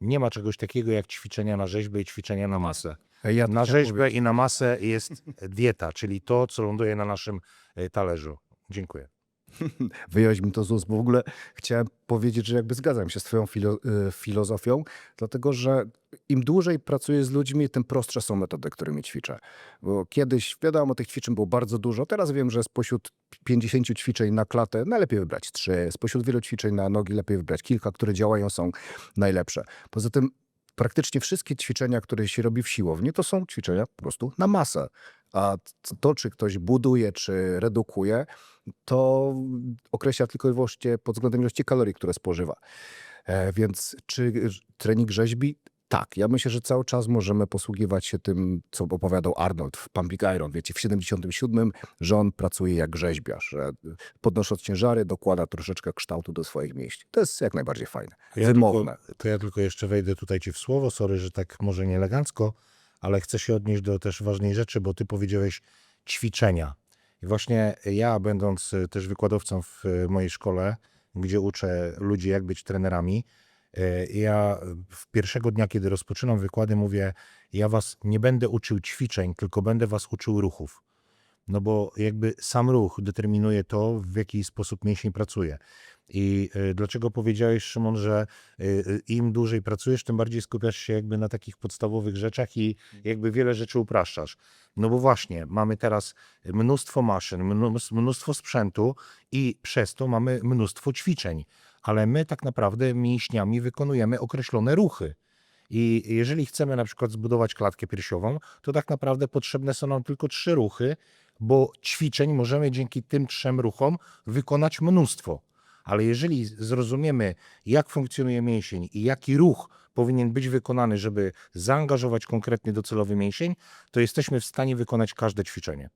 nie ma czegoś takiego jak ćwiczenia na rzeźbę i ćwiczenia na masę. Ja Na rzeźbę i na masę jest dieta, czyli to, co ląduje na naszym e, talerzu. Dziękuję. wyjąć mi to z ust, bo w ogóle chciałem powiedzieć, że jakby zgadzam się z twoją filo, y, filozofią, dlatego że im dłużej pracuję z ludźmi, tym prostsze są metody, którymi ćwiczę. Bo kiedyś, wiadomo, tych ćwiczeń było bardzo dużo. Teraz wiem, że spośród 50 ćwiczeń na klatę najlepiej wybrać trzy. Spośród wielu ćwiczeń na nogi lepiej wybrać kilka, które działają, są najlepsze. Poza tym praktycznie wszystkie ćwiczenia, które się robi w siłowni, to są ćwiczenia po prostu na masę. A to, czy ktoś buduje, czy redukuje, to określa tylko i wyłącznie pod względem ilości kalorii, które spożywa. E, więc czy trening rzeźbi? Tak, ja myślę, że cały czas możemy posługiwać się tym, co opowiadał Arnold w Pumping Iron, wiecie, w 77, że on pracuje jak rzeźbiarz, że podnosząc ciężary dokłada troszeczkę kształtu do swoich mięśni. To jest jak najbardziej fajne. Ja Wymowne. Tylko, to ja tylko jeszcze wejdę tutaj ci w słowo. Sorry, że tak może nie elegancko, ale chcę się odnieść do też ważnej rzeczy, bo ty powiedziałeś ćwiczenia. I właśnie ja, będąc e, też wykładowcą w e, mojej szkole, gdzie uczę ludzi, jak być trenerami, e, ja w pierwszego dnia, kiedy rozpoczynam wykłady, mówię: Ja was nie będę uczył ćwiczeń, tylko będę was uczył ruchów. No bo jakby sam ruch determinuje to, w jaki sposób mięsień pracuje. I y, dlaczego powiedziałeś, Szymon, że y, y, im dłużej pracujesz, tym bardziej skupiasz się jakby na takich podstawowych rzeczach i jakby wiele rzeczy upraszczasz. No bo właśnie, mamy teraz mnóstwo maszyn, mnós- mnóstwo sprzętu i przez to mamy mnóstwo ćwiczeń. Ale my tak naprawdę mięśniami wykonujemy określone ruchy. I jeżeli chcemy na przykład zbudować klatkę piersiową, to tak naprawdę potrzebne są nam tylko trzy ruchy, bo ćwiczeń możemy dzięki tym trzem ruchom wykonać mnóstwo. Ale jeżeli zrozumiemy, jak funkcjonuje mięsień i jaki ruch powinien być wykonany, żeby zaangażować konkretnie docelowy mięsień, to jesteśmy w stanie wykonać każde ćwiczenie.